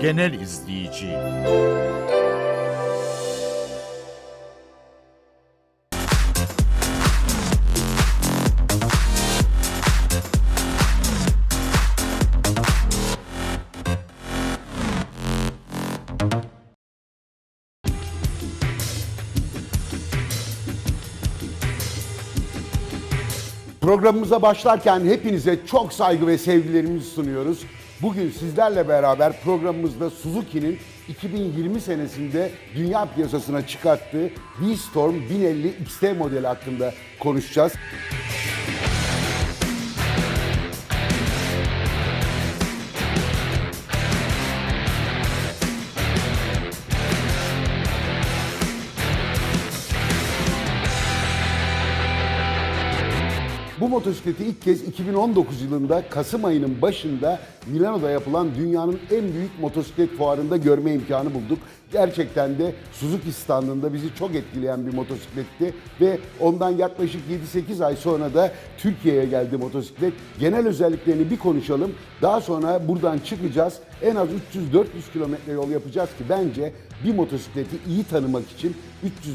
genel izleyici. Programımıza başlarken hepinize çok saygı ve sevgilerimizi sunuyoruz. Bugün sizlerle beraber programımızda Suzuki'nin 2020 senesinde dünya piyasasına çıkarttığı V-Storm 1050 XT modeli hakkında konuşacağız. Bu motosikleti ilk kez 2019 yılında Kasım ayının başında Milano'da yapılan dünyanın en büyük motosiklet fuarında görme imkanı bulduk. Gerçekten de Suzuki standında bizi çok etkileyen bir motosikletti ve ondan yaklaşık 7-8 ay sonra da Türkiye'ye geldi motosiklet. Genel özelliklerini bir konuşalım. Daha sonra buradan çıkacağız. En az 300-400 kilometre yol yapacağız ki bence bir motosikleti iyi tanımak için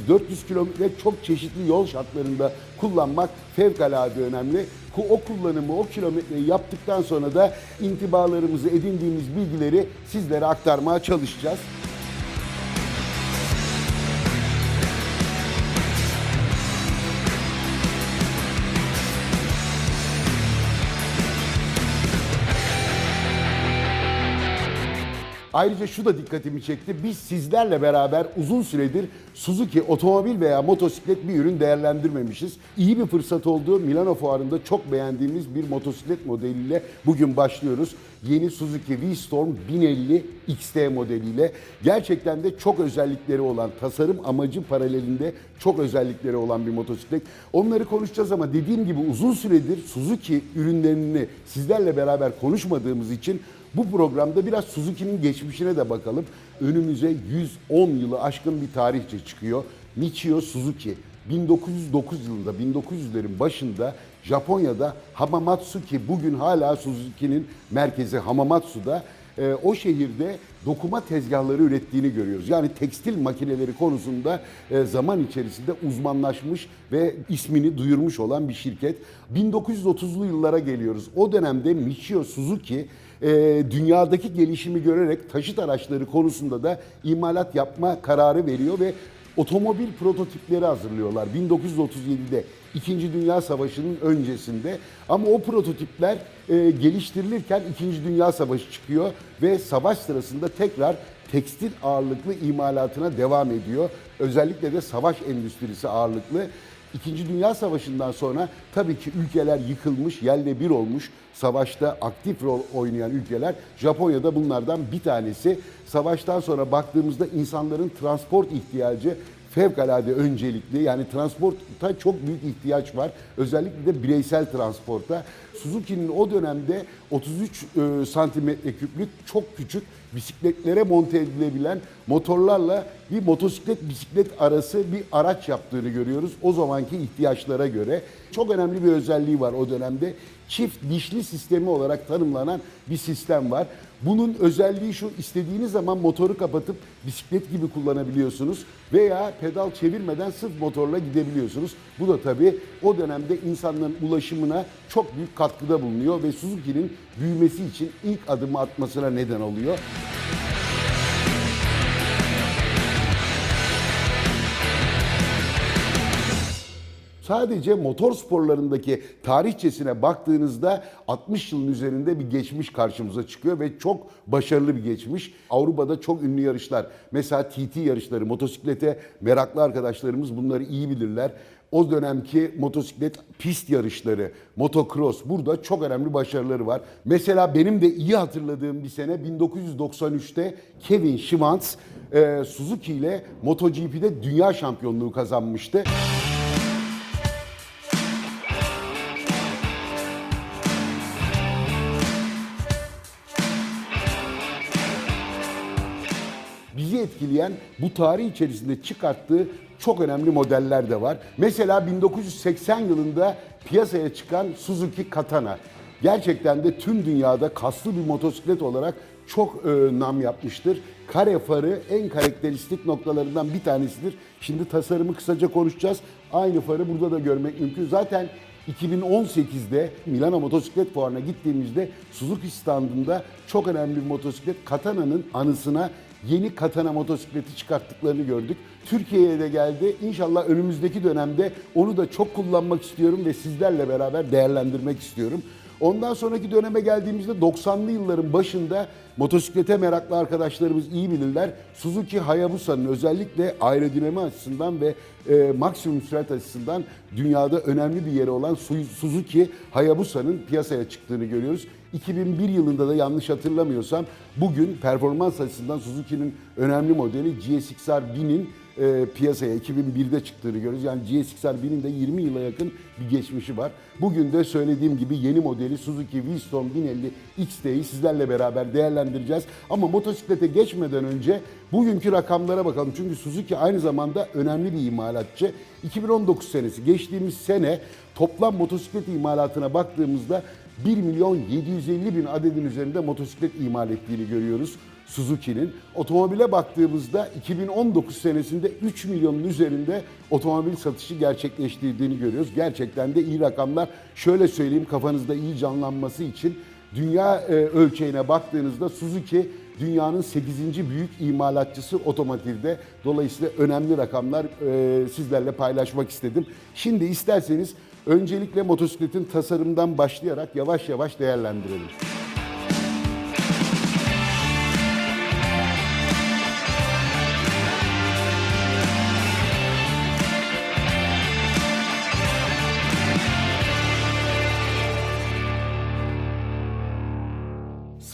300-400 kilometre çok çeşitli yol şartlarında kullanmak fevkalade önemli. O kullanımı, o kilometreyi yaptıktan sonra da intibalarımızı, edindiğimiz bilgileri sizlere aktarmaya çalışacağız. Ayrıca şu da dikkatimi çekti. Biz sizlerle beraber uzun süredir Suzuki otomobil veya motosiklet bir ürün değerlendirmemişiz. İyi bir fırsat oldu. Milano Fuarı'nda çok beğendiğimiz bir motosiklet modeliyle bugün başlıyoruz. Yeni Suzuki V-Storm 1050 XT modeliyle gerçekten de çok özellikleri olan, tasarım amacı paralelinde çok özellikleri olan bir motosiklet. Onları konuşacağız ama dediğim gibi uzun süredir Suzuki ürünlerini sizlerle beraber konuşmadığımız için bu programda biraz Suzuki'nin geçmişine de bakalım. Önümüze 110 yılı aşkın bir tarihçe çıkıyor. Michio Suzuki 1909 yılında 1900'lerin başında Japonya'da Hamamatsu ki bugün hala Suzuki'nin merkezi Hamamatsu'da e, o şehirde dokuma tezgahları ürettiğini görüyoruz. Yani tekstil makineleri konusunda e, zaman içerisinde uzmanlaşmış ve ismini duyurmuş olan bir şirket. 1930'lu yıllara geliyoruz. O dönemde Michio Suzuki e, dünyadaki gelişimi görerek taşıt araçları konusunda da imalat yapma kararı veriyor ve otomobil prototipleri hazırlıyorlar 1937'de İkinci Dünya Savaşı'nın öncesinde ama o prototipler e, geliştirilirken İkinci Dünya Savaşı çıkıyor ve savaş sırasında tekrar tekstil ağırlıklı imalatına devam ediyor. Özellikle de savaş endüstrisi ağırlıklı. İkinci Dünya Savaşı'ndan sonra tabii ki ülkeler yıkılmış, yerle bir olmuş. Savaşta aktif rol oynayan ülkeler Japonya'da bunlardan bir tanesi. Savaştan sonra baktığımızda insanların transport ihtiyacı fevkalade öncelikli. Yani transporta çok büyük ihtiyaç var. Özellikle de bireysel transporta. Suzuki'nin o dönemde 33 e, santimetre küplük çok küçük bisikletlere monte edilebilen motorlarla bir motosiklet bisiklet arası bir araç yaptığını görüyoruz. O zamanki ihtiyaçlara göre. Çok önemli bir özelliği var o dönemde. Çift dişli sistemi olarak tanımlanan bir sistem var. Bunun özelliği şu istediğiniz zaman motoru kapatıp bisiklet gibi kullanabiliyorsunuz veya pedal çevirmeden sırf motorla gidebiliyorsunuz. Bu da tabii o dönemde insanların ulaşımına çok büyük katkıda bulunuyor ve Suzuki'nin büyümesi için ilk adımı atmasına neden oluyor. Sadece motor sporlarındaki tarihçesine baktığınızda 60 yılın üzerinde bir geçmiş karşımıza çıkıyor ve çok başarılı bir geçmiş. Avrupa'da çok ünlü yarışlar. Mesela TT yarışları, motosiklete meraklı arkadaşlarımız bunları iyi bilirler. O dönemki motosiklet pist yarışları, motocross burada çok önemli başarıları var. Mesela benim de iyi hatırladığım bir sene 1993'te Kevin Schwantz e, Suzuki ile MotoGP'de dünya şampiyonluğu kazanmıştı. Etkileyen bu tarih içerisinde çıkarttığı çok önemli modeller de var. Mesela 1980 yılında piyasaya çıkan Suzuki Katana. gerçekten de tüm dünyada kaslı bir motosiklet olarak çok e, nam yapmıştır. Kare farı en karakteristik noktalarından bir tanesidir. Şimdi tasarımı kısaca konuşacağız. Aynı farı burada da görmek mümkün. Zaten 2018'de Milano Motosiklet Fuarı'na gittiğimizde Suzuki standında çok önemli bir motosiklet Katana'nın anısına yeni Katana motosikleti çıkarttıklarını gördük. Türkiye'ye de geldi. İnşallah önümüzdeki dönemde onu da çok kullanmak istiyorum ve sizlerle beraber değerlendirmek istiyorum. Ondan sonraki döneme geldiğimizde 90'lı yılların başında motosiklete meraklı arkadaşlarımız iyi bilirler. Suzuki Hayabusa'nın özellikle aerodinami açısından ve e, maksimum sürat açısından dünyada önemli bir yeri olan Su- Suzuki Hayabusa'nın piyasaya çıktığını görüyoruz. 2001 yılında da yanlış hatırlamıyorsam bugün performans açısından Suzuki'nin önemli modeli GSX-R 1000'in e, piyasaya 2001'de çıktığını görüyoruz. Yani GSX-R 1000'in de 20 yıla yakın bir geçmişi var. Bugün de söylediğim gibi yeni modeli Suzuki V-Storm 1050 XT'yi sizlerle beraber değerlendireceğiz. Ama motosiklete geçmeden önce bugünkü rakamlara bakalım. Çünkü Suzuki aynı zamanda önemli bir imalatçı. 2019 senesi geçtiğimiz sene toplam motosiklet imalatına baktığımızda 1 milyon 750 bin adedin üzerinde motosiklet imal ettiğini görüyoruz. Suzuki'nin. Otomobile baktığımızda 2019 senesinde 3 milyonun üzerinde otomobil satışı gerçekleştirdiğini görüyoruz. Gerçekten de iyi rakamlar. Şöyle söyleyeyim kafanızda iyi canlanması için dünya e, ölçeğine baktığınızda Suzuki dünyanın 8. büyük imalatçısı otomotivde. Dolayısıyla önemli rakamlar e, sizlerle paylaşmak istedim. Şimdi isterseniz öncelikle motosikletin tasarımdan başlayarak yavaş yavaş değerlendirelim.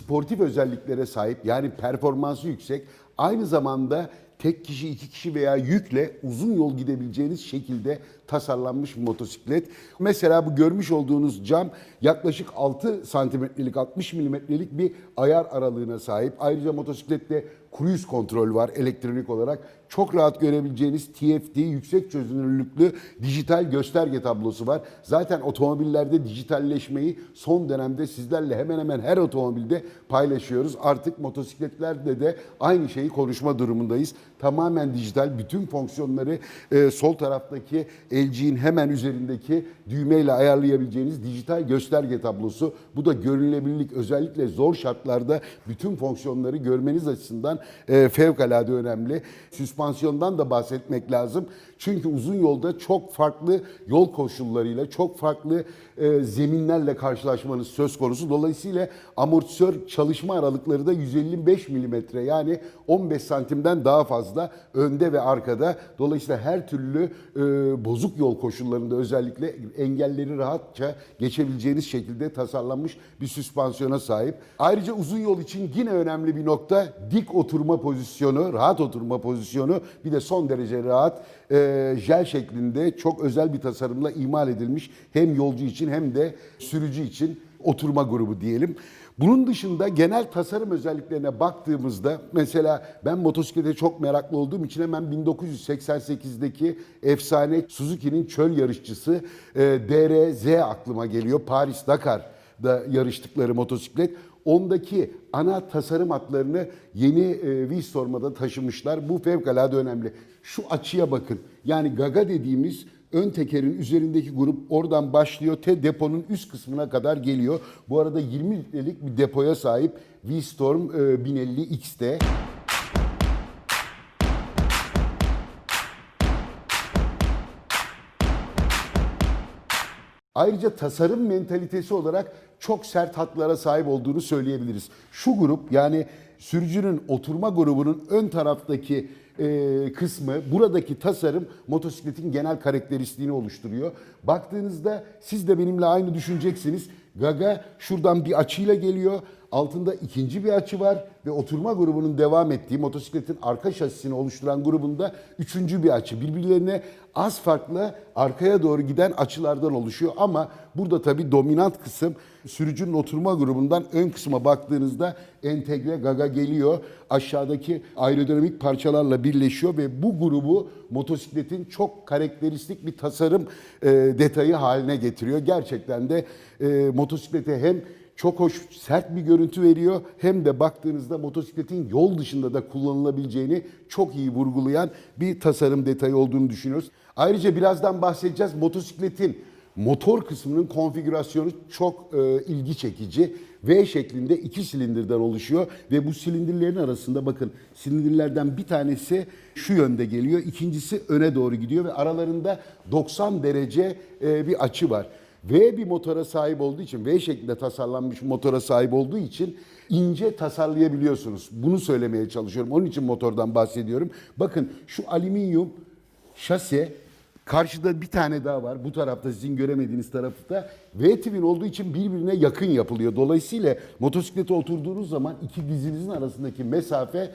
Sportif özelliklere sahip yani performansı yüksek aynı zamanda tek kişi, iki kişi veya yükle uzun yol gidebileceğiniz şekilde tasarlanmış motosiklet. Mesela bu görmüş olduğunuz cam yaklaşık 6 santimetrelik 60 milimetrelik bir ayar aralığına sahip. Ayrıca motosiklette cruise kontrol var elektronik olarak. Çok rahat görebileceğiniz TFT yüksek çözünürlüklü dijital gösterge tablosu var. Zaten otomobillerde dijitalleşmeyi son dönemde sizlerle hemen hemen her otomobilde paylaşıyoruz. Artık motosikletlerde de aynı şeyi konuşma durumundayız. Tamamen dijital bütün fonksiyonları e, sol taraftaki LG'nin hemen üzerindeki düğmeyle ayarlayabileceğiniz dijital gösterge tablosu. Bu da görünülebilirlik özellikle zor şartlarda bütün fonksiyonları görmeniz açısından e, fevkalade önemli. Süspansiyondan da bahsetmek lazım. Çünkü uzun yolda çok farklı yol koşullarıyla, çok farklı e, zeminlerle karşılaşmanız söz konusu. Dolayısıyla amortisör çalışma aralıkları da 155 milimetre yani 15 santimden daha fazla önde ve arkada. Dolayısıyla her türlü e, bozuk yol koşullarında özellikle engelleri rahatça geçebileceğiniz şekilde tasarlanmış bir süspansiyona sahip. Ayrıca uzun yol için yine önemli bir nokta dik oturma pozisyonu, rahat oturma pozisyonu bir de son derece rahat e, jel şeklinde çok özel bir tasarımla imal edilmiş hem yolcu için hem de sürücü için oturma grubu diyelim. Bunun dışında genel tasarım özelliklerine baktığımızda mesela ben motosiklete çok meraklı olduğum için hemen 1988'deki efsane Suzuki'nin çöl yarışçısı e, DRZ aklıma geliyor. Paris Dakar'da yarıştıkları motosiklet. Ondaki ana tasarım hatlarını yeni e, V-Storm'a taşımışlar. Bu fevkalade önemli. Şu açıya bakın. Yani Gaga dediğimiz ön tekerin üzerindeki grup oradan başlıyor. Te deponun üst kısmına kadar geliyor. Bu arada 20 litrelik bir depoya sahip V-Storm e, 1050 XT. Ayrıca tasarım mentalitesi olarak çok sert hatlara sahip olduğunu söyleyebiliriz. Şu grup yani sürücünün oturma grubunun ön taraftaki e, kısmı buradaki tasarım motosikletin genel karakteristiğini oluşturuyor. Baktığınızda siz de benimle aynı düşüneceksiniz. Gaga şuradan bir açıyla geliyor. Altında ikinci bir açı var ve oturma grubunun devam ettiği motosikletin arka şasisini oluşturan grubunda üçüncü bir açı. Birbirlerine az farklı arkaya doğru giden açılardan oluşuyor ama burada tabii dominant kısım sürücünün oturma grubundan ön kısma baktığınızda entegre gaga geliyor. Aşağıdaki aerodinamik parçalarla birleşiyor ve bu grubu motosikletin çok karakteristik bir tasarım e, detayı haline getiriyor. Gerçekten de e, motosiklete hem çok hoş, sert bir görüntü veriyor. Hem de baktığınızda motosikletin yol dışında da kullanılabileceğini çok iyi vurgulayan bir tasarım detayı olduğunu düşünüyoruz. Ayrıca birazdan bahsedeceğiz. Motosikletin motor kısmının konfigürasyonu çok e, ilgi çekici. V şeklinde iki silindirden oluşuyor ve bu silindirlerin arasında bakın silindirlerden bir tanesi şu yönde geliyor, ikincisi öne doğru gidiyor ve aralarında 90 derece e, bir açı var. V bir motora sahip olduğu için, V şeklinde tasarlanmış motora sahip olduğu için ince tasarlayabiliyorsunuz. Bunu söylemeye çalışıyorum. Onun için motordan bahsediyorum. Bakın şu alüminyum şase Karşıda bir tane daha var. Bu tarafta sizin göremediğiniz tarafta. V-twin olduğu için birbirine yakın yapılıyor. Dolayısıyla motosiklete oturduğunuz zaman iki dizinizin arasındaki mesafe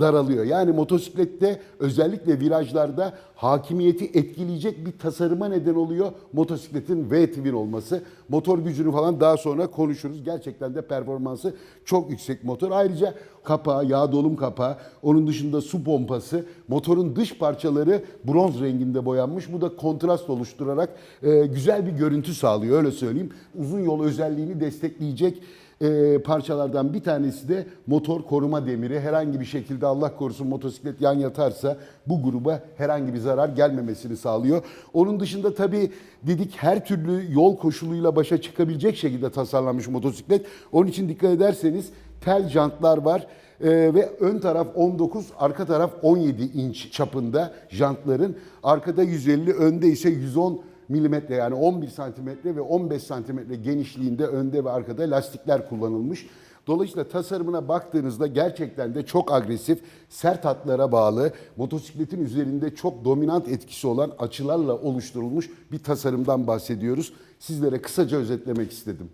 daralıyor. Yani motosiklette özellikle virajlarda hakimiyeti etkileyecek bir tasarıma neden oluyor motosikletin V-twin olması. Motor gücünü falan daha sonra konuşuruz. Gerçekten de performansı çok yüksek motor. Ayrıca kapağı, yağ dolum kapağı, onun dışında su pompası, motorun dış parçaları bronz renginde boyanmış. Bu da kontrast oluşturarak e, güzel bir görüntü sağlıyor öyle söyleyeyim. Uzun yol özelliğini destekleyecek e, parçalardan bir tanesi de motor koruma demiri. Herhangi bir şekilde Allah korusun motosiklet yan yatarsa bu gruba herhangi bir zarar gelmemesini sağlıyor. Onun dışında tabii dedik her türlü yol koşuluyla başa çıkabilecek şekilde tasarlanmış motosiklet. Onun için dikkat ederseniz tel jantlar var. Ee, ve ön taraf 19, arka taraf 17 inç çapında jantların. Arkada 150, önde ise 110 milimetre yani 11 santimetre ve 15 santimetre genişliğinde önde ve arkada lastikler kullanılmış. Dolayısıyla tasarımına baktığınızda gerçekten de çok agresif, sert hatlara bağlı, motosikletin üzerinde çok dominant etkisi olan açılarla oluşturulmuş bir tasarımdan bahsediyoruz. Sizlere kısaca özetlemek istedim.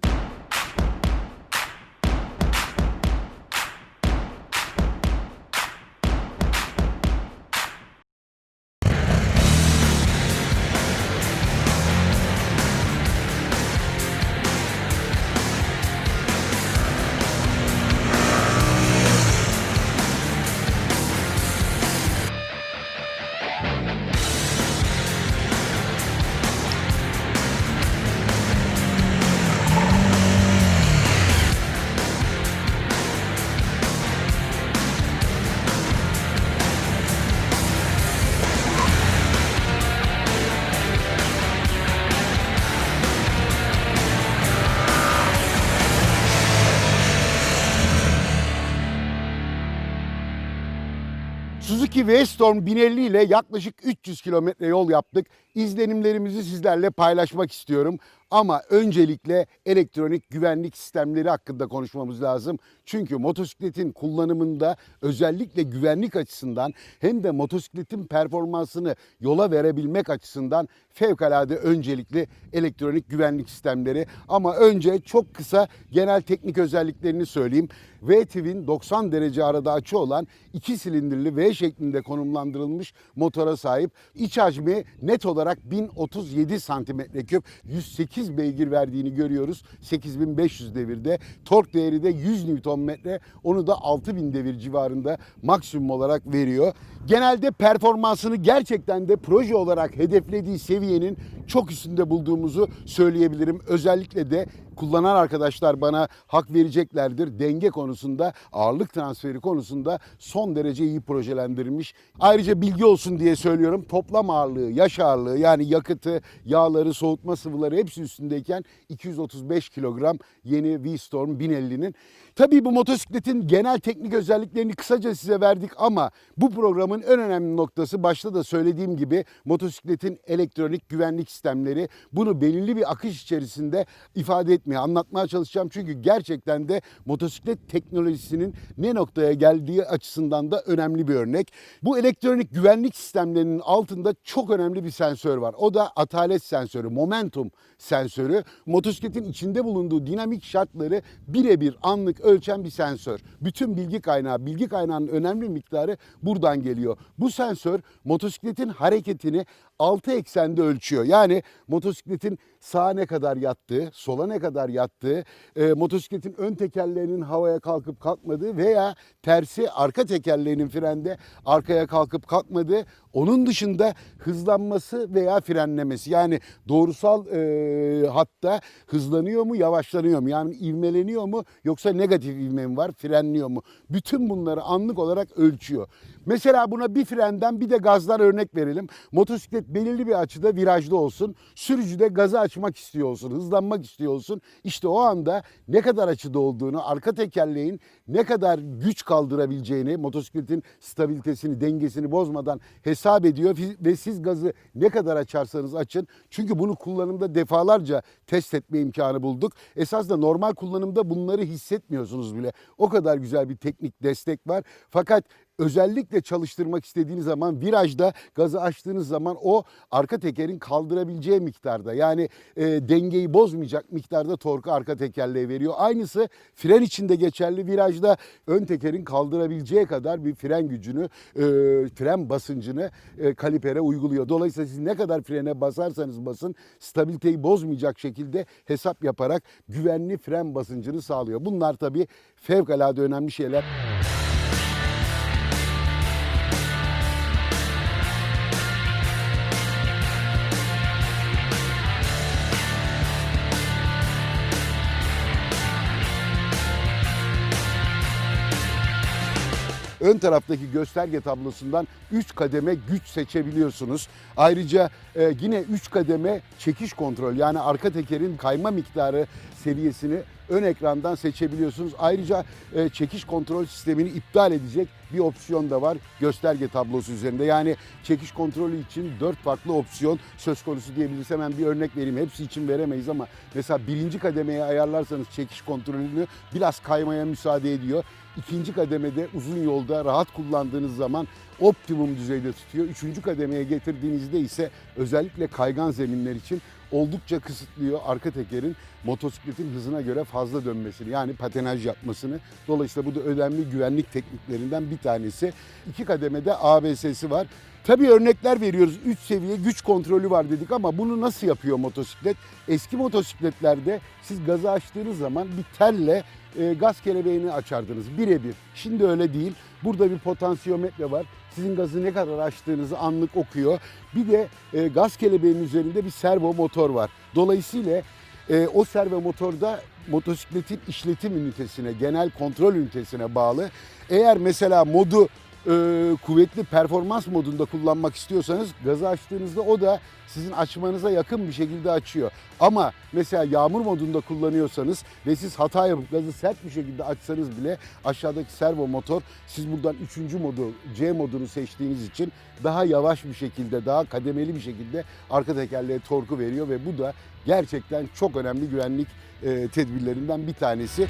Suzuki V-Storm 1050 ile yaklaşık 300 kilometre yol yaptık. İzlenimlerimizi sizlerle paylaşmak istiyorum. Ama öncelikle elektronik güvenlik sistemleri hakkında konuşmamız lazım. Çünkü motosikletin kullanımında özellikle güvenlik açısından hem de motosikletin performansını yola verebilmek açısından fevkalade öncelikli elektronik güvenlik sistemleri. Ama önce çok kısa genel teknik özelliklerini söyleyeyim. V-Twin 90 derece arada açı olan iki silindirli V şeklinde konumlandırılmış motora sahip. İç hacmi net olarak 1037 santimetre küp 108 beygir verdiğini görüyoruz. 8500 devirde. Tork değeri de 100 Nm. Onu da 6000 devir civarında maksimum olarak veriyor. Genelde performansını gerçekten de proje olarak hedeflediği seviyenin çok üstünde bulduğumuzu söyleyebilirim. Özellikle de kullanan arkadaşlar bana hak vereceklerdir. Denge konusunda, ağırlık transferi konusunda son derece iyi projelendirilmiş. Ayrıca bilgi olsun diye söylüyorum. Toplam ağırlığı, yaş ağırlığı yani yakıtı, yağları, soğutma sıvıları hepsi üstündeyken 235 kilogram yeni V-Storm 1050'nin. Tabii bu motosikletin genel teknik özelliklerini kısaca size verdik ama bu programın en önemli noktası başta da söylediğim gibi motosikletin elektronik güvenlik sistemleri bunu belirli bir akış içerisinde ifade etmeye, anlatmaya çalışacağım. Çünkü gerçekten de motosiklet teknolojisinin ne noktaya geldiği açısından da önemli bir örnek. Bu elektronik güvenlik sistemlerinin altında çok önemli bir sensör var. O da atalet sensörü, momentum sensörü. Motosikletin içinde bulunduğu dinamik şartları birebir anlık ölçen bir sensör. Bütün bilgi kaynağı, bilgi kaynağının önemli miktarı buradan geliyor. Bu sensör motosikletin hareketini 6 eksende ölçüyor. Yani motosikletin sağa ne kadar yattığı, sola ne kadar yattığı, e, motosikletin ön tekerlerinin havaya kalkıp kalkmadığı veya tersi arka tekerleğinin frende arkaya kalkıp kalkmadığı, onun dışında hızlanması veya frenlemesi. Yani doğrusal e, hatta hızlanıyor mu, yavaşlanıyor mu? Yani ivmeleniyor mu yoksa negatif ivme mi var, frenliyor mu? Bütün bunları anlık olarak ölçüyor. Mesela buna bir frenden bir de gazdan örnek verelim. Motosiklet belirli bir açıda virajda olsun. Sürücü de gazı açmak istiyor olsun, hızlanmak istiyor olsun. İşte o anda ne kadar açıda olduğunu, arka tekerleğin ne kadar güç kaldırabileceğini, motosikletin stabilitesini, dengesini bozmadan hesap ediyor ve siz gazı ne kadar açarsanız açın. Çünkü bunu kullanımda defalarca test etme imkanı bulduk. Esas da normal kullanımda bunları hissetmiyorsunuz bile. O kadar güzel bir teknik destek var. Fakat özellikle çalıştırmak istediğiniz zaman virajda gazı açtığınız zaman o arka tekerin kaldırabileceği miktarda yani e, dengeyi bozmayacak miktarda torku arka tekerleğe veriyor. Aynısı fren içinde geçerli virajda ön tekerin kaldırabileceği kadar bir fren gücünü, e, fren basıncını e, kalipere uyguluyor. Dolayısıyla siz ne kadar frene basarsanız basın stabiliteyi bozmayacak şekilde hesap yaparak güvenli fren basıncını sağlıyor. Bunlar tabii fevkalade önemli şeyler. Ön taraftaki gösterge tablosundan 3 kademe güç seçebiliyorsunuz. Ayrıca e, yine 3 kademe çekiş kontrol yani arka tekerin kayma miktarı seviyesini ön ekrandan seçebiliyorsunuz. Ayrıca e, çekiş kontrol sistemini iptal edecek bir opsiyon da var gösterge tablosu üzerinde. Yani çekiş kontrolü için 4 farklı opsiyon söz konusu diyebiliriz. Hemen bir örnek vereyim. Hepsi için veremeyiz ama mesela birinci kademeye ayarlarsanız çekiş kontrolünü biraz kaymaya müsaade ediyor. İkinci kademede uzun yolda rahat kullandığınız zaman optimum düzeyde tutuyor. Üçüncü kademeye getirdiğinizde ise özellikle kaygan zeminler için oldukça kısıtlıyor arka tekerin motosikletin hızına göre fazla dönmesini yani patenaj yapmasını. Dolayısıyla bu da önemli güvenlik tekniklerinden bir tanesi. İki kademede ABS'si var. Tabii örnekler veriyoruz. 3 seviye güç kontrolü var dedik ama bunu nasıl yapıyor motosiklet? Eski motosikletlerde siz gazı açtığınız zaman bir telle e, gaz kelebeğini açardınız birebir. Şimdi öyle değil. Burada bir potansiyometre var. Sizin gazı ne kadar açtığınızı anlık okuyor. Bir de e, gaz kelebeğinin üzerinde bir servo motor var. Dolayısıyla e, o servo motorda motosikletin işletim ünitesine, genel kontrol ünitesine bağlı. Eğer mesela modu e, kuvvetli performans modunda kullanmak istiyorsanız gazı açtığınızda o da sizin açmanıza yakın bir şekilde açıyor. Ama mesela yağmur modunda kullanıyorsanız ve siz hata yapıp gazı sert bir şekilde açsanız bile aşağıdaki servo motor siz buradan 3. modu C modunu seçtiğiniz için daha yavaş bir şekilde daha kademeli bir şekilde arka tekerleğe torku veriyor ve bu da gerçekten çok önemli güvenlik e, tedbirlerinden bir tanesi.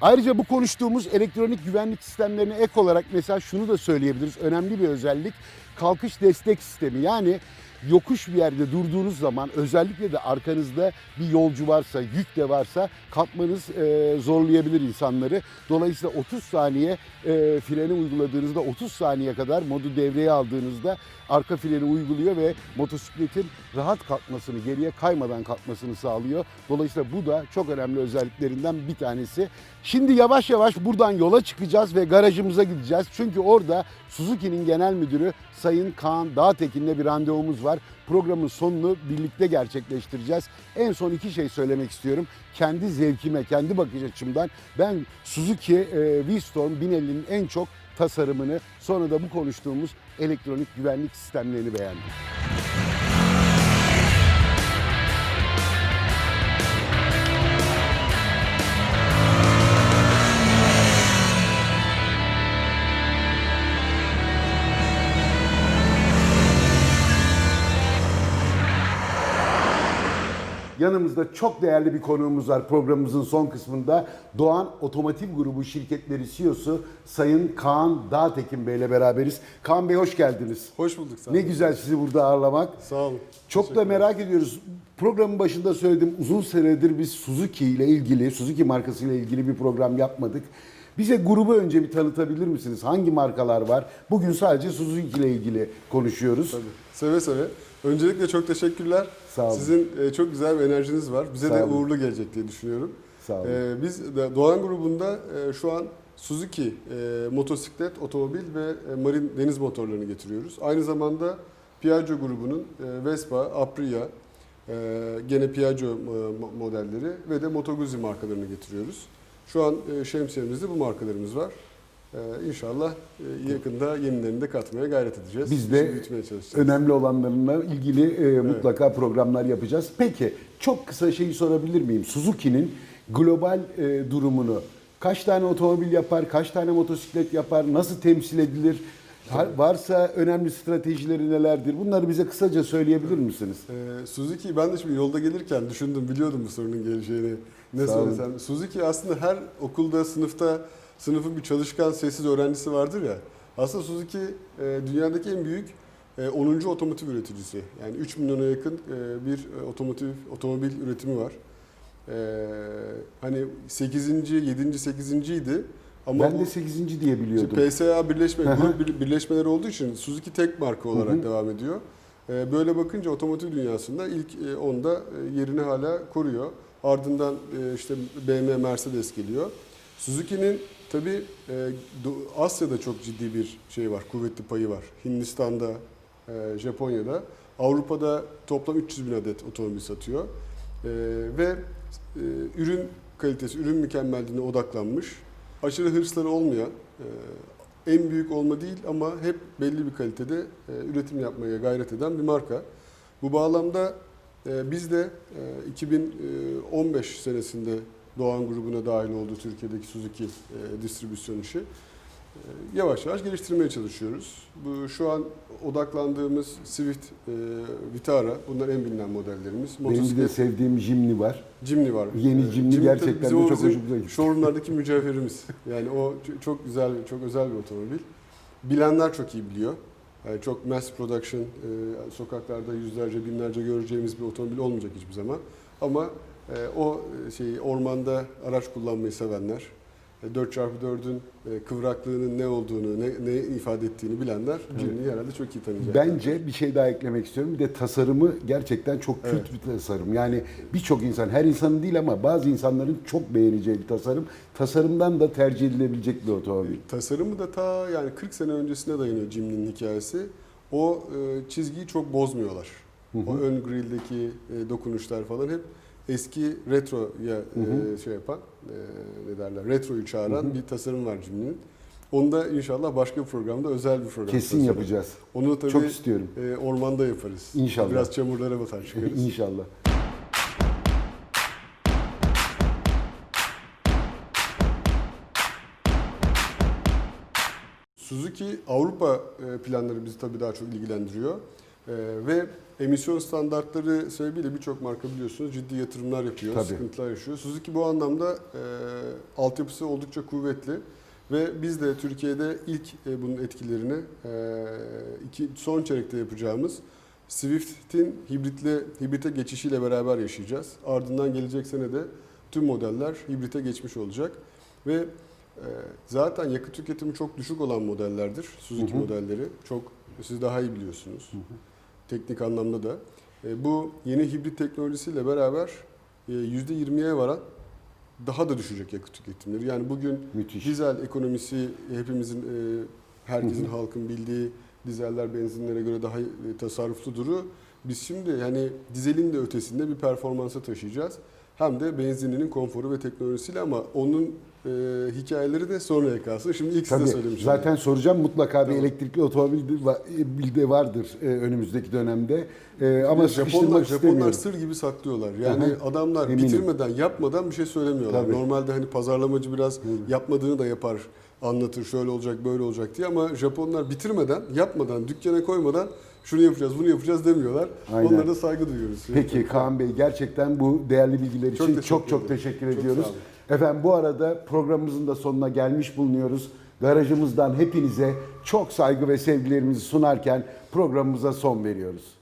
Ayrıca bu konuştuğumuz elektronik güvenlik sistemlerine ek olarak mesela şunu da söyleyebiliriz. Önemli bir özellik kalkış destek sistemi. Yani yokuş bir yerde durduğunuz zaman özellikle de arkanızda bir yolcu varsa, yük de varsa kalkmanız e, zorlayabilir insanları. Dolayısıyla 30 saniye e, freni uyguladığınızda 30 saniye kadar modu devreye aldığınızda arka freni uyguluyor ve motosikletin rahat kalkmasını, geriye kaymadan kalkmasını sağlıyor. Dolayısıyla bu da çok önemli özelliklerinden bir tanesi. Şimdi yavaş yavaş buradan yola çıkacağız ve garajımıza gideceğiz. Çünkü orada Suzuki'nin genel müdürü Sayın Kaan Dağtekin'le bir randevumuz var. Programın sonunu birlikte gerçekleştireceğiz. En son iki şey söylemek istiyorum. Kendi zevkime, kendi bakış açımdan ben Suzuki e, V-Storm 1050'nin en çok tasarımını sonra da bu konuştuğumuz elektronik güvenlik sistemlerini beğendim. Yanımızda çok değerli bir konuğumuz var programımızın son kısmında. Doğan Otomotiv Grubu şirketleri CEO'su Sayın Kaan Dağtekin Bey ile beraberiz. Kaan Bey hoş geldiniz. Hoş bulduk sağ Ne güzel sizi burada ağırlamak. Sağ olun. Çok da merak ediyoruz. Programın başında söyledim uzun süredir biz Suzuki ile ilgili, Suzuki markası ile ilgili bir program yapmadık. Bize grubu önce bir tanıtabilir misiniz? Hangi markalar var? Bugün sadece Suzuki ile ilgili konuşuyoruz. Tabii. Seve seve. Öncelikle çok teşekkürler. Sağ olun. Sizin e, çok güzel bir enerjiniz var. Bize Sağ de olun. uğurlu gelecek diye düşünüyorum. Sağ olun. E, biz de Doğan grubunda e, şu an Suzuki e, motosiklet, otomobil ve e, marin deniz motorlarını getiriyoruz. Aynı zamanda Piaggio grubunun e, Vespa, Aprilia, e, gene Piaggio e, mo- modelleri ve de Moto Guzzi markalarını getiriyoruz. Şu an e, şemsiyemizde bu markalarımız var. E, inşallah e, yakında yenilerini de katmaya gayret edeceğiz. Biz de. Önemli olanlarına ilgili e, mutlaka programlar yapacağız. Peki çok kısa şeyi sorabilir miyim? Suzuki'nin global e, durumunu kaç tane otomobil yapar, kaç tane motosiklet yapar, nasıl temsil edilir? Ha- varsa önemli stratejileri nelerdir? Bunları bize kısaca söyleyebilir misiniz? Ee, Suzuki ben de şimdi yolda gelirken düşündüm, biliyordum bu sorunun geleceğini. Ne söylesem. Suzuki aslında her okulda, sınıfta, sınıfın bir çalışkan, sessiz öğrencisi vardır ya. Aslında Suzuki e, dünyadaki en büyük e, 10. otomotiv üreticisi. Yani 3 milyona yakın e, bir e, otomotiv otomobil üretimi var. E, hani 8. 7. 8. idi. Ama ben de 8. diye biliyordum. PSA birleşme, grup bir- birleşmeleri olduğu için Suzuki tek marka olarak devam ediyor. Ee, Böyle bakınca otomotiv dünyasında ilk e, onda e, yerini hala koruyor. Ardından e, işte BMW, Mercedes geliyor. Suzuki'nin tabii e, Asya'da çok ciddi bir şey var, kuvvetli payı var. Hindistan'da, e, Japonya'da. Avrupa'da toplam 300 bin adet otomobil satıyor. E, Ve ürün kalitesi, ürün mükemmelliğine odaklanmış. Aşırı hırsları olmayan, en büyük olma değil ama hep belli bir kalitede üretim yapmaya gayret eden bir marka. Bu bağlamda biz de e, 2015 senesinde Doğan grubuna dahil oldu Türkiye'deki Suzuki e, distribüsyon işi. E, Yavaş yavaş geliştirmeye çalışıyoruz. Bu şu an odaklandığımız Swift, e, Vitara bunlar en bilinen modellerimiz. Benim de Motosiklet, sevdiğim Jimny var. Jimny var. Yeni E, Jimny tabii gerçekten bizim de o çok bizim hoşumuza gitti. Showroomlardaki mücevherimiz. Yani o ç- çok güzel, çok özel bir otomobil. Bilenler çok iyi biliyor. Yani çok mass production, e, sokaklarda yüzlerce, binlerce göreceğimiz bir otomobil olmayacak hiçbir zaman. Ama e, o e, şeyi ormanda araç kullanmayı sevenler, e, 4x4'ün e, kıvraklığının ne olduğunu, ne, ne ifade ettiğini bilenler Jimny'yi herhalde çok iyi tanıyacaklar. Bence bir şey daha eklemek istiyorum. Bir de tasarımı gerçekten çok kült Evet. bir tasarım. Yani birçok insan, her insanın değil ama bazı insanların çok beğeneceği bir tasarım. Tasarımdan da tercih edilebilecek bir otomobil. Tasarımı da ta yani 40 sene öncesine dayanıyor Jimny'nin hikayesi. O e, çizgiyi çok bozmuyorlar. O ön grill'deki e, dokunuşlar falan hep eski retroya e, şey yapan, e, ne derler, retroyu çağıran bir tasarım var Jimny'nin. Onu da inşallah başka bir programda özel bir program. Kesin tasarım. yapacağız. Onu tabii Çok istiyorum. e, ormanda yaparız. İnşallah. Biraz çamurlara batar çıkarız. İnşallah. Suzuki Avrupa e, planları bizi tabii daha çok ilgilendiriyor. E, Ve emisyon standartları sebebiyle birçok marka biliyorsunuz ciddi yatırımlar yapıyor, Tabii. sıkıntılar yaşıyor. Suzuki bu anlamda e, altyapısı oldukça kuvvetli ve biz de Türkiye'de ilk e, bunun etkilerini e, iki, son çeyrekte yapacağımız Swift'in hibritle hibrite geçişiyle beraber yaşayacağız. Ardından gelecek sene de tüm modeller hibrite geçmiş olacak ve ee, Zaten yakıt tüketimi çok düşük olan modellerdir. Suzuki Hı hı. modelleri. Çok siz daha iyi biliyorsunuz. Teknik anlamda da. Ee, Bu yeni hibrit teknolojisiyle beraber e, %20'ye varan daha da düşecek yakıt tüketimleri. Yani bugün Müthiş. dizel ekonomisi hepimizin, e, herkesin Hı hı. halkın bildiği dizeller benzinlere göre daha e, tasarruflu duru. Biz şimdi yani dizelin de ötesinde bir performansa taşıyacağız. Hem de benzininin konforu ve teknolojisiyle ama onun e, hikayeleri de sonraya kalsın. Şimdi ilk Tabii, size söylemiş Zaten soracağım mutlaka bir elektrikli otomobil de vardır e, önümüzdeki dönemde. E, ama yani Japonlar, Japonlar sır gibi saklıyorlar. Yani Hı-hı. adamlar Eminim. bitirmeden, yapmadan bir şey söylemiyorlar. Tabii. Normalde hani pazarlamacı biraz Hı-hı. yapmadığını da yapar anlatır şöyle olacak böyle olacak diye ama Japonlar bitirmeden yapmadan dükkana koymadan şunu yapacağız bunu yapacağız demiyorlar. Aynen. Onlara da saygı duyuyoruz. Peki Kaan Bey gerçekten bu değerli bilgiler için çok çok teşekkür ediyoruz. Çok Efendim bu arada programımızın da sonuna gelmiş bulunuyoruz. Garajımızdan hepinize çok saygı ve sevgilerimizi sunarken programımıza son veriyoruz.